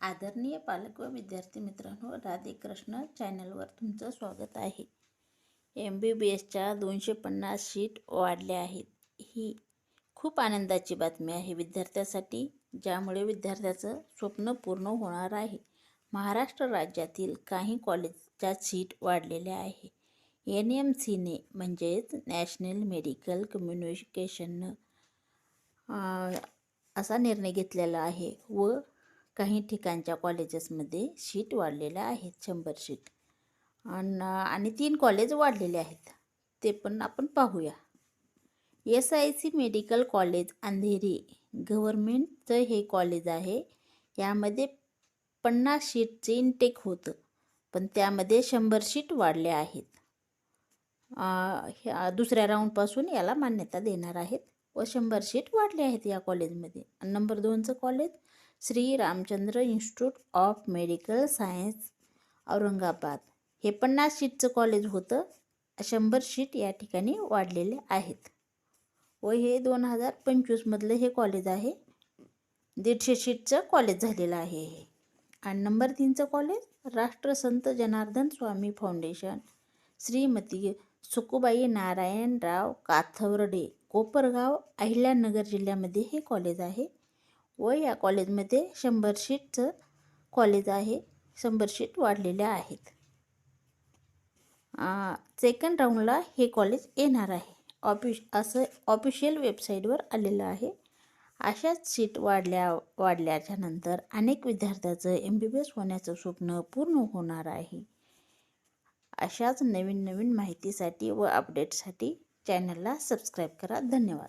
आदरणीय पालक व विद्यार्थी मित्रांनो राधेकृष्ण चॅनलवर तुमचं स्वागत आहे. एम बी बी एसच्या दोनशे पन्नास सीट वाढल्या आहेत. ही खूप आनंदाची बातमी आहे विद्यार्थ्यासाठी ज्यामुळे विद्यार्थ्याचं स्वप्न पूर्ण होणार आहे. महाराष्ट्र राज्यातील काही कॉलेजच्या सीट वाढलेल्या आहे. एन एम सीने म्हणजेच नॅशनल मेडिकल कम्युनिकेशननं असा निर्णय घेतलेला आहे व काही ठिकाणच्या कॉलेजेसमध्ये शीट वाढलेल्या आहेत शंभर शीट आणि आणि तीन कॉलेज वाढलेले आहेत. ते पण आपण पाहूया. S I C medical college Andheri गव्हर्मेंटचं हे कॉलेज आहे. यामध्ये पन्नास शीटचे इनटेक होतं पण त्यामध्ये शंभर शीट वाढल्या आहेत. ह्या दुसऱ्या राऊंडपासून याला मान्यता देणार आहेत. व शंभर सीट वाढले आहेत या कॉलेजमध्ये. आणि नंबर दोनचं college Shri Ramchandra institute of medical science Aurangabad. हे पन्नास सीटचं कॉलेज होतं. शंभर सीट या ठिकाणी वाढलेले आहेत. व हे दोन हजार पंचवीसमधलं हे कॉलेज आहे. दीडशे सीटचं कॉलेज झालेलं आहे हे. आणि नंबर तीनचं कॉलेज राष्ट्रसंत जनार्दन स्वामी फाउंडेशन श्रीमती सुकुबाई नारायणराव काथवर्डे कोपरगाव अहिल्यानगर जिल्ह्यामध्ये हे कॉलेज आहे. व या कॉलेजमध्ये शंभर सीटचं कॉलेज आहे. शंभर सीट वाढलेल्या आहेत. सेकंड राऊंडला हे कॉलेज येणार आहे. ऑफिश असं ऑफिशियल वेबसाईटवर आलेलं आहे. अशाच सीट वाढल्या वाढल्याच्या नंतर अनेक विद्यार्थ्याचं एम बी बी एस होण्याचं स्वप्न पूर्ण होणार आहे. अशाच नवीन नवीन माहितीसाठी व अपडेटसाठी चॅनलला सबस्क्राईब करा. धन्यवाद.